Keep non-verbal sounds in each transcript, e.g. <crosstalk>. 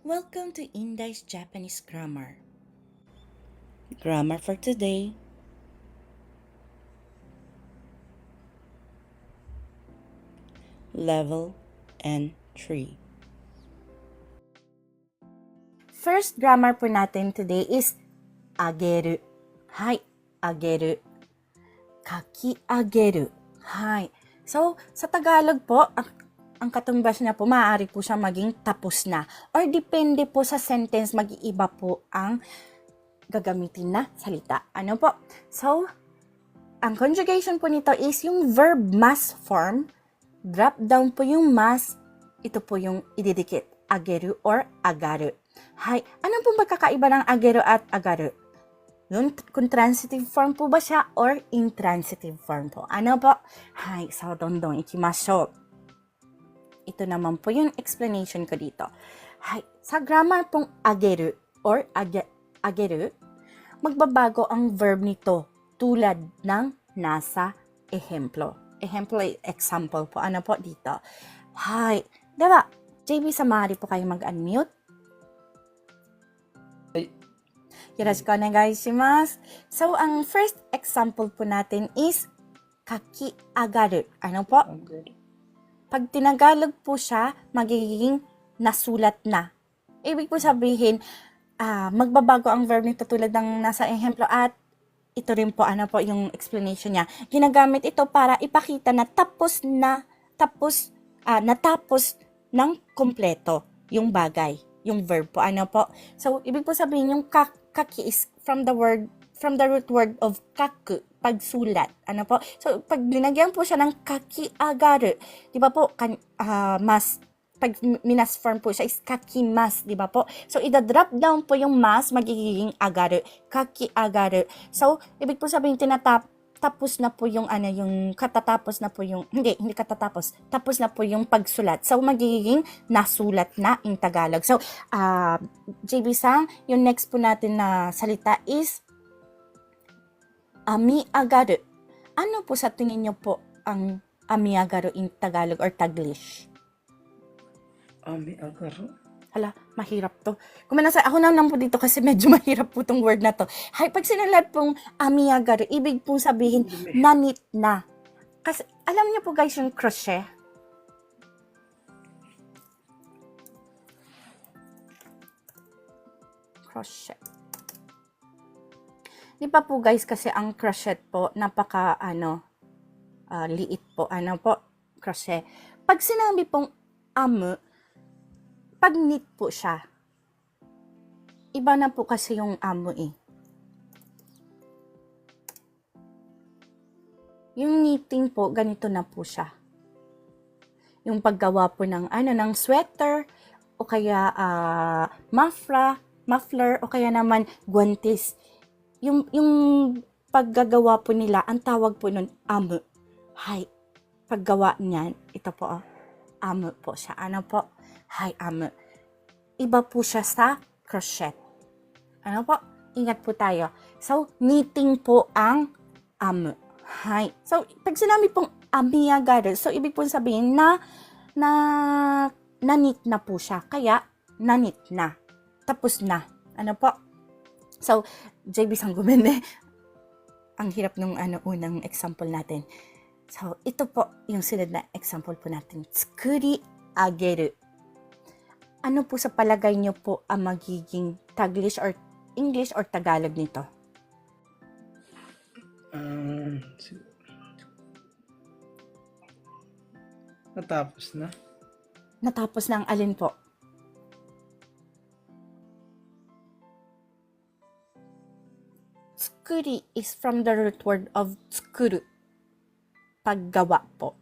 Welcome to Indai's Japanese Grammar. Grammar for today. Level N3. First grammar po natin today is ageru. Hi, ageru. Kaki ageru. Hai. So, sa Tagalog po, ang, ang katumbas niya po, maaari po siya maging tapos na. Or depende po sa sentence, mag-iiba po ang gagamitin na salita. Ano po? So, ang conjugation po nito is yung verb mas form. Drop down po yung mas. Ito po yung ididikit. Ageru or agaru. Hay, ano po magkakaiba ng ageru at agaru? Yung kung transitive form po ba siya or intransitive form po? Ano po? Hay, so dondong ikimashou Ito naman po yung explanation ko dito. Hay, sa grammar pong ageru or age, ageru, magbabago ang verb nito tulad ng nasa ehemplo. Ehemplo, example po. Ano po dito? Hay, diba? JB, samari po kayo mag-unmute. よろしくお願いします。So, ang first example po natin is kaki agaru. Ano po? Pag tinagalog po siya, magiging nasulat na. Ibig po sabihin, ah, magbabago ang verb nito tulad ng nasa ehemplo at ito rin po, ano po yung explanation niya. Ginagamit ito para ipakita na tapos na, tapos, ah, natapos ng kompleto yung bagay, yung verb po, ano po. So, ibig po sabihin, yung kak kaki is from the word, from the root word of kaku, pagsulat. Ano po? So, pag linagyan po siya ng kaki agaru, di ba po, kan, ah, mas, pag minas form po siya is kakimas, di ba po? So, ida-drop down po yung mas, magiging agaru, kaki agaru. So, ibig po sabihin, tinatap, tapos na po yung ano yung katatapos na po yung hindi hindi katatapos tapos na po yung pagsulat so magiging nasulat na in Tagalog so ah JB Sang yung next po natin na salita is ami agaru ano po sa tingin niyo po ang ami agaru in Tagalog or Taglish Ami agaro. Hala, mahirap to. Kumanasa, ako na lang po dito kasi medyo <laughs> mahirap po tong word na to. Hay, pag sinalat pong amiyagaru, ibig pong sabihin, nanit na. Kasi, alam niyo po guys yung crochet? Crochet. Di ba po guys, kasi ang crochet po, napaka, ano, ah, liit po, ano po, crochet. Pag sinabi pong amu, pag knit po siya, iba na po kasi yung amo eh. Yung knitting po, ganito na po siya. Yung paggawa po ng ano ng sweater o kaya ah, muffler, muffler o kaya naman guantes. Yung yung paggagawa po nila, ang tawag po nun amo. Hay. Paggawa niyan, ito po oh. Amo po siya. Ano po? Hay amo. Iba po siya sa crochet. Ano po? Ingat po tayo. So, knitting po ang amo. Hay. So, pag sinabi pong amiyagaru, so ibig po sabihin na na nanit na po siya. Kaya, nanit na. Tapos na. Ano po? So, JB Sanggumende, ang hirap nung ano, unang example natin. So, ito po yung sunod na example po natin. Tsukuri ageru. Ano po sa palagay niyo po ang magiging Taglish or English or Tagalog nito? Um, Natapos na. Natapos na ang alin po? Tsukuri is from the root word of tsukuru. Paggawa po.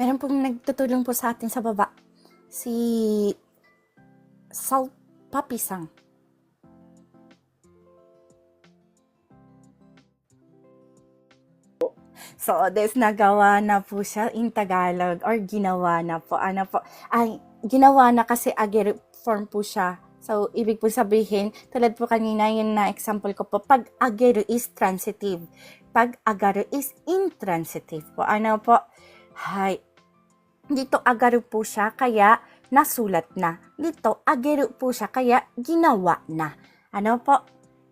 Meron pong nagtutulong po sa atin sa baba. Si Salt Papi Sang. So, des nagawa na po siya in Tagalog or ginawa na po. Ano po? Ay, ginawa na kasi agere form po siya. So, ibig po sabihin, tulad po kanina yun na example ko po, pag agero is transitive. Pag agaro is intransitive po. Ano po? Hay, dito agaru po siya, kaya nasulat na. Dito, ageru po siya, kaya ginawa na. Ano po?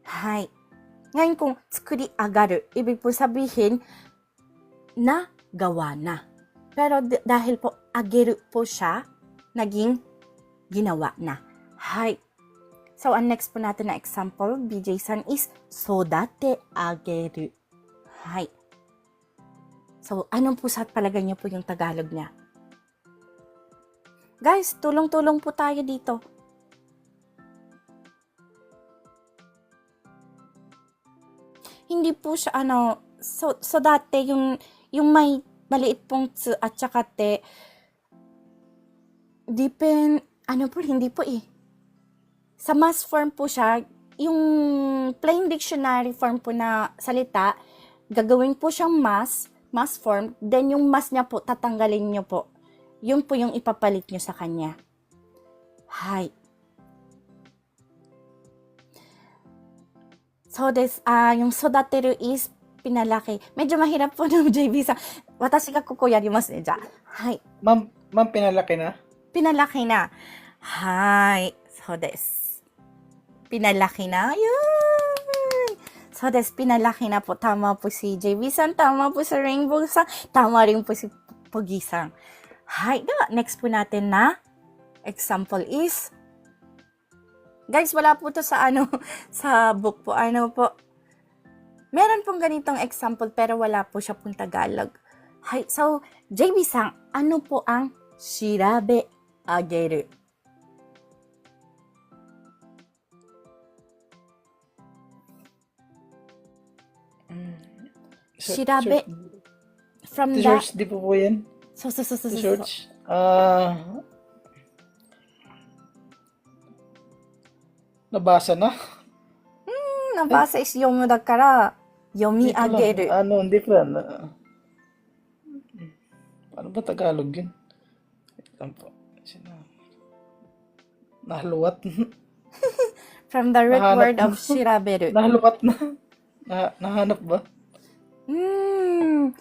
Hay. Ngayon kung tsukuri agaru, ibig po sabihin na gawa na. Pero dahil po ageru po siya, naging ginawa na. Hay. So, ang next po natin na example, BJ-san is sodate ageru. Hay. So, anong po sa palagay niyo po yung Tagalog niya? Guys, tulong-tulong po tayo dito. Hindi po siya ano, so, so dati yung, yung may maliit pong tsu at saka te, depend, ano po, hindi po eh. Sa mass form po siya, yung plain dictionary form po na salita, gagawin po siyang mass, mass form, then yung mass niya po, tatanggalin niyo po. Yun po yung ipapalit niyo sa kanya. Hi. So this, ah yung sodateru is pinalaki. Medyo mahirap po <laughs> ng JB sa, watashi ga koko yarimasu ne, ja. Hi. Ma'am, ma'am, pinalaki na? Pinalaki na. Hi. So this. Pinalaki na. Yun. So this, pinalaki na po. Tama po si JB-san. Tama po si Rainbow-san. Tama rin po si Pogi-san. Hi. Da, next po natin na example is Guys, wala po to sa ano, <laughs> sa book po. Ano po. Meron pong ganitong example pero wala po siya pong Tagalog. Hi, so, JB-san, ano po ang shirabe ageru? Shirabe. From the... search, di po po yan? So, so, so, so, so, search? Ah... nabasa na? Hmm, nabasa is yomu da kara, yomi Hindi ko lang. ageru. Ano, hindi pa. Na, ano ba Tagalog yun? Lang po. Nahaluwat. <laughs> From the root word of shiraberu. <laughs> Nahaluwat na. Na, nahanap ba? Hmm.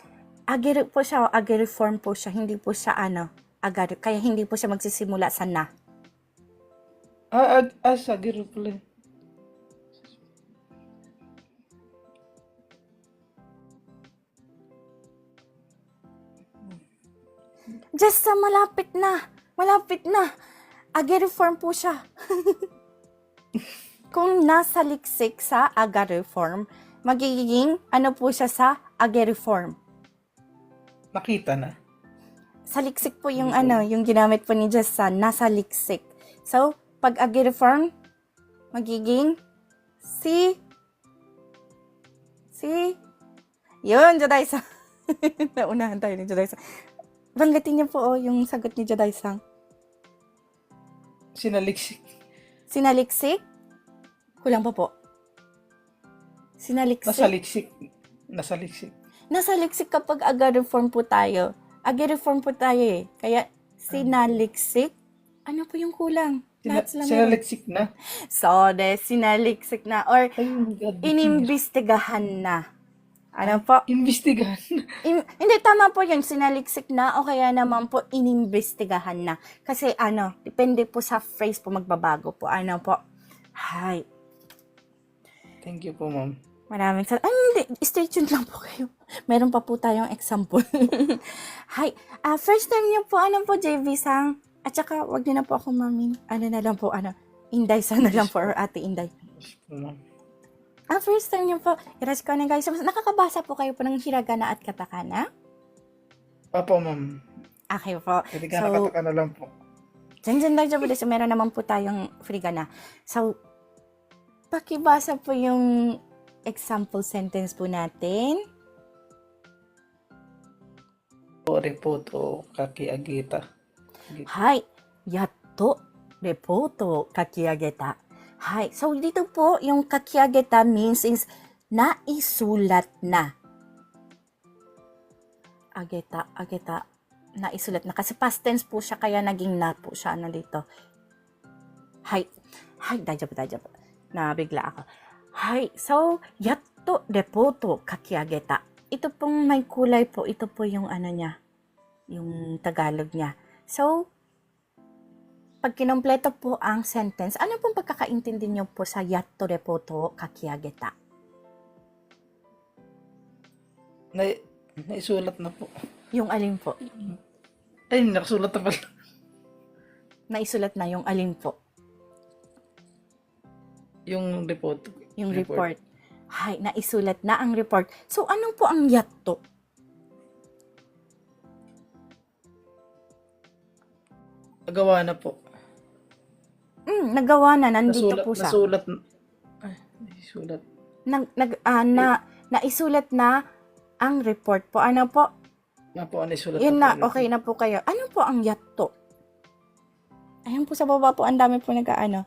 Ageru po siya, o ageru form po siya. Hindi po siya ano, agaru. Kaya hindi po siya magsisimula sa na. Ah, ah, ah sa giro pala. yun. Just sa malapit na. Malapit na. Ageru form po siya. <laughs> Kung nasa liksik sa agaru form, magiging ano po siya sa ageru form. Nakita na. Sa liksik po yung ano, yung ginamit po ni Justin, nasa liksik. So, pag ageru form, magiging si si yun, Joday-san. <laughs> Naunahan tayo ni Joday-san. Banggatin niyo po oh, yung sagot ni Joday-san. Sinaliksik. Sinaliksik? Kulang pa po. Sinaliksik? Nasaliksik. Nasaliksik. Nasa liksik kapag agar form po tayo. Agar form po tayo eh. Kaya sinaliksik? Ano po yung kulang? Sina, sinaliksik na. So, de, sinaliksik na. Or, my God. inimbestigahan na. Ano po? Imbestigahan. <laughs> In- hindi, tama po yun. Sinaliksik na o kaya naman po inimbestigahan na. Kasi ano, depende po sa phrase po magbabago po. Ano po? Hi. Thank you po, ma'am. Maraming salamat. Ay, hindi. Stay tuned lang po kayo. <laughs> Meron pa po tayong example. <laughs> Hi. Uh, first time niyo po, ano po, JV Sang? At saka, wag niyo na po ako, mami. Ano na lang po, ano. Inday, sana lang po, or ate Inday. Ah, first time niyo po. Yoroshiku na guys. Nakakabasa po kayo po ng hiragana at katakana? Opo, ma'am. Okay po. Hiragana, so, katakana lang po. Diyan-diyan lang dyan po. Meron naman po tayong hiragana. So, pakibasa po yung example sentence po natin. Repoto kaki agita. はい。やっと、レポートを書き上げた。はい。So, dito po, yung 書き上げた means is, naisulat na. Ageta, ageta. Naisulat na. Kasi past tense po siya, kaya naging na po siya. Ano dito? Hay. Hay, dajabu, dajabu. Nabigla ako. はい。So, ya to reporto kakiageta. Ito pong may kulay po, ito po yung ano niya, yung Tagalog niya. So, pag kinompleto po ang sentence, ano pong pagkakaintindi niyo po sa yatto reporto kakiageta? Na, naisulat na po. Yung alin po? Ay, nakasulat na pala. naisulat na yung alin po? Yung reporto. Yung report. Hay, naisulat na ang report. So, ano po ang yatto? Nagawa na po. Mm, nagawa na, nandito Nasulat, po siya. nasulat. na- Ay, naisulat. Nag, nag, ah, na, naisulat na ang report po. Ano po? Na po, naisulat Yun na, po. okay na po kayo. Ano po ang yatto? Ayun po sa baba po, ang dami po nag-ano.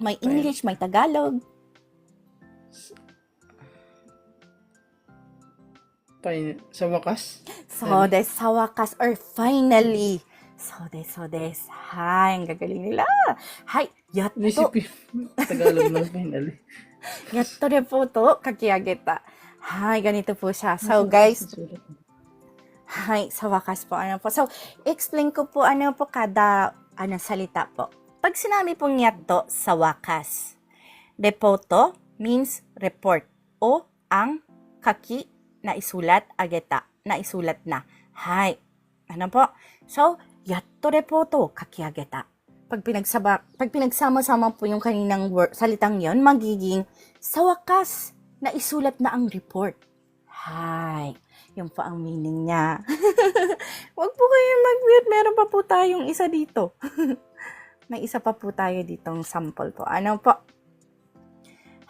May English, may Tagalog. Fine. Sa wakas. So, des, sa wakas, or finally. So, des, so, des. Hay, ang gagaling nila. Hay, yatto. Naisip yung <laughs> Tagalog ng finally. Yatto rin po to, kakiageta. Hay, ganito po siya. So, guys. Hay, sa wakas po, ano po. So, explain ko po ano po kada ano, salita po. Pag sinabi pong yatto, sa wakas. Repoto means report o ang kaki na isulat, ageta, na isulat na. Hay. Ano po? So, yatto repoto, kaki ageta. Pag, pinagsaba, pag pinagsama-sama po yung kaninang word, salitang yon magiging sa wakas na isulat na ang report. Hay. Yung pa ang meaning niya. <laughs> Huwag po kayong mag-weird. Meron pa po tayong isa dito. <laughs> May isa pa po tayo ditong sample po. Ano po?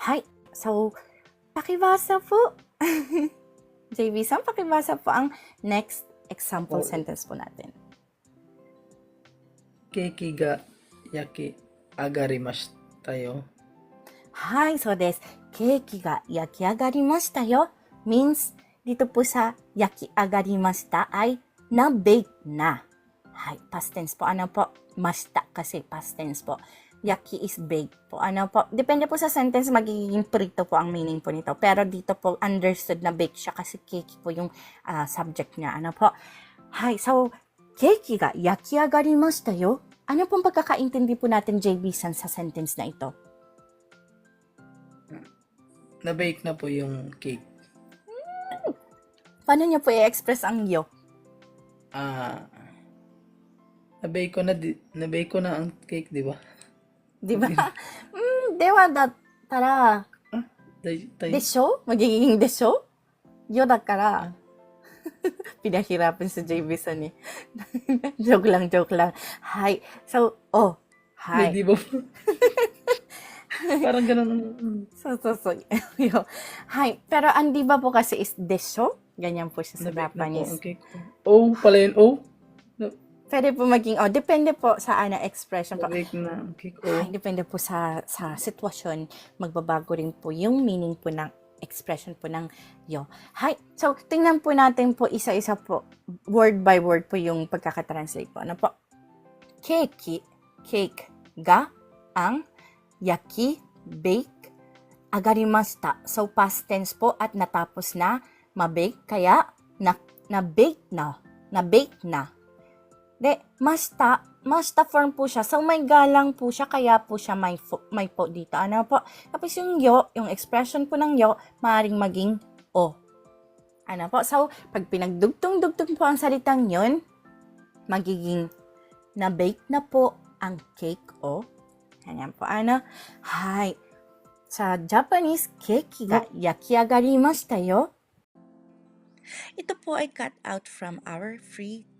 Hi. So, pakibasa po. <laughs> JB, Sam, pakibasa po ang next example Oh. sentence po natin. Keiki ga yaki agarimashita yo. Hi, so des, keiki ga yakiagarimashita yo means dito po sa yakiagarimashita ay na-bake na. Hi, past tense po. Ano po? Mashita kasi past tense po. Yaki is baked po. Ano po? Depende po sa sentence, magiging prito po ang meaning po nito. Pero dito po, understood na bake siya kasi keiki po yung ah, subject niya. Ano po? Hi, so, keiki ga yakiagarimashita yo. Ano pong pagkakaintindi po natin, JB, San, sa sentence na ito? Na-bake na po yung cake. Paano niyo po i-express ang yo? Ah, na-bake ko na, di, na-bake ko na ang cake, di ba? Di ba? mm, dewa da tara, Tay, tay, desho? Magiging desho? Yo da kara. <laughs> Pinahirapan sa JB San eh. joke lang, joke lang. Hi. So, oh. Hi. Di ba? <laughs> Parang ganun. So, so, so. Yo. Hi. Pero ang di ba po kasi is desho? Ganyan po siya sa Na-bake na po Japanese. ang cake. Oh, pala yun. Oh, Pwede po maging, oh, depende po sa ano, expression po. na-bake na ang cake. Ay, Oh, depende po sa sa sitwasyon, magbabago rin po yung meaning po ng expression po ng yo. Hi. So, tingnan po natin po isa-isa po, word by word po yung pagkakatranslate po. Ano po? Keiki, cake, ga, ang, yaki, bake, agarimashita. So, past tense po at natapos na, mabake, kaya, na, na-bake na, na-bake na. De, masta, masta form po siya. So, may galang po siya, kaya po siya may, fo, may po dito. Ano po? Tapos yung yo, yung expression po ng yo, maaaring maging o. Ano po? So, pag pinagdugtong-dugtong po ang salitang yon, magiging na-bake na po ang cake o. Ganyan po. Ano? Hi. Sa Japanese, keki ga yakiagarimashita yo. Ito po ay cut out from our free